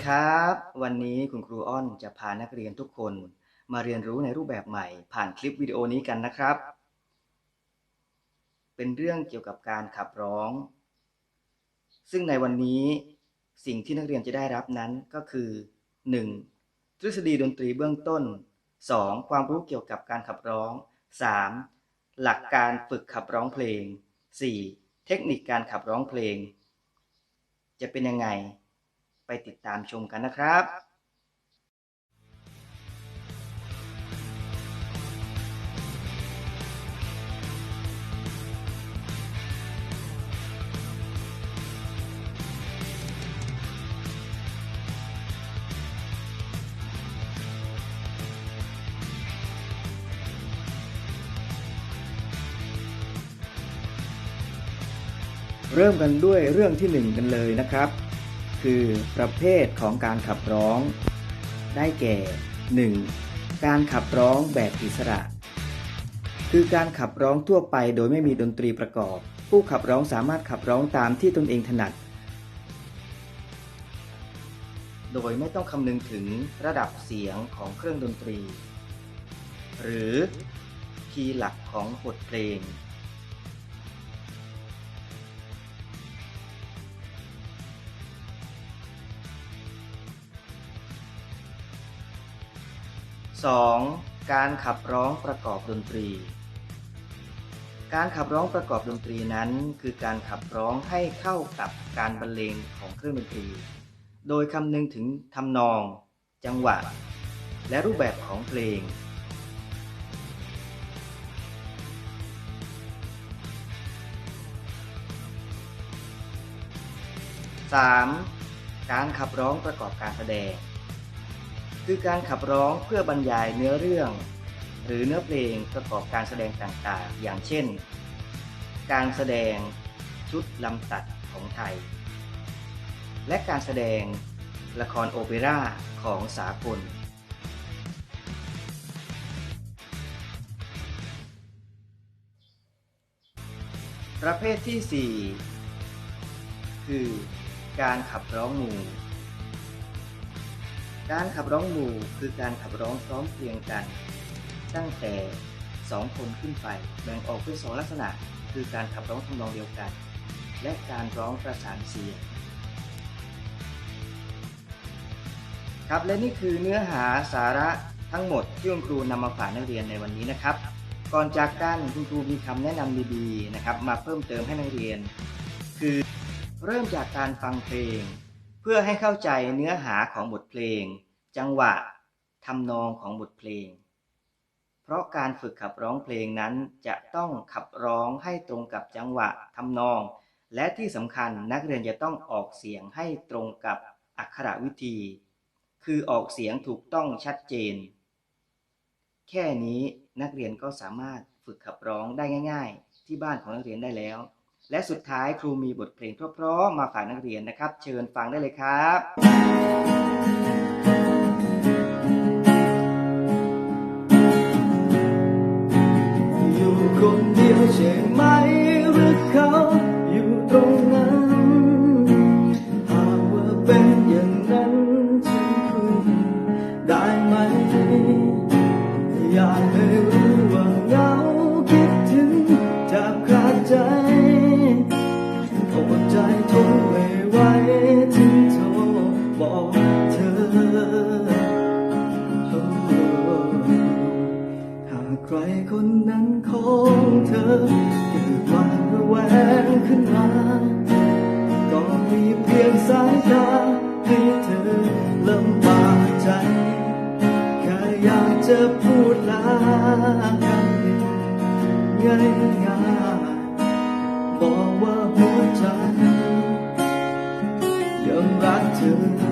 ดีครับ วันนี้คุณครูอ้อนจะพานักเรียนทุกคนมาเรียนรู้ในรูปแบบใหม่ ผ่านคลิปวิดีโอนี้กันนะครับ เป็นเรื่องเกี่ยวกับการขับร้อง ซึ่งในวันนี้สิ่งที่นักเรียนจะได้รับนั้นก็คือ 1. ทฤษฎีดนตรีเบื้องต้น 2. ความรู้เกี่ยวกับการขับร้อง 3. หลักการฝึกขับร้องเพลง 4. เทคนิคการขับร้องเพลง จะเป็นยังไง ไปติดตามชมกันนะครับเริ่มกันด้วยเรื่องที่หนึ่งกันเลยนะครับ คือประเภทของการขับร้อง ได้แก่ 1. การขับร้องแบบอิสระ คือการขับร้องทั่วไปโดยไม่มีดนตรีประกอบ ผู้ขับร้องสามารถขับร้องตามที่ตนเองถนัด โดยไม่ต้องคำนึงถึงระดับเสียงของเครื่องดนตรี หรือคีย์หลักของบทเพลง 2. การขับร้องประกอบดนตรี การขับร้องประกอบดนตรีนั้น คือการขับร้องให้เข้ากับการบรรเลงของเครื่องดนตรี โดยคำนึงถึงทำนอง จังหวะ และรูปแบบของเพลง 3. การขับร้องประกอบการแสดง คือการขับร้องเพื่อบรรยายเนื้อเรื่อง หรือเนื้อเพลงประกอบการแสดงต่างๆ อย่างเช่น การแสดงชุดลำตัดของไทย และการแสดงละครโอเปร่าของสากลประเภทที่ 4 คือการขับร้องหมู่ การขับร้องหมู่คือการขับร้องพร้อมเพรียงกัน ตั้งแต่ 2 คนขึ้นไปแบ่งออกเป็นสองลักษณะ คือการขับร้องทำนองเดียวกัน และการร้องประสานเสียงครับและนี่คือเนื้อหาสาระทั้งหมดที่คุณครูนำมาฝากนักเรียนในวันนี้นะครับ ก่อนจากกันคุณครูมีคำแนะนำดีๆนะครับ มาเพิ่มเติมให้นักเรียน คือเริ่มจากการฟังเพลง เพื่อให้เข้าใจเนื้อหาของบทเพลง จังหวะทำนองของบทเพลง เพราะการฝึกขับร้องเพลงนั้นจะต้องขับร้องให้ตรงกับจังหวะทำนอง และที่สำคัญนักเรียนจะต้องออกเสียงให้ตรงกับอักขระวิธี คือออกเสียงถูกต้องชัดเจน แค่นี้นักเรียนก็สามารถฝึกขับร้องได้ง่าย ๆ ที่บ้านของนักเรียนได้แล้ว และสุดท้ายครูมีบทเพลงเพราะๆมาฝากนักเรียนนะครับ เชิญฟังได้เลยครับอยู่ ใครคนนั้นของเธอเกิดความระแวงขึ้นมาก็มีเพียงสายตาให้เธอลำบากใจแค่อยากจะพูดลากันง่ายง่ายบอกว่าหัวใจยังรักเธอ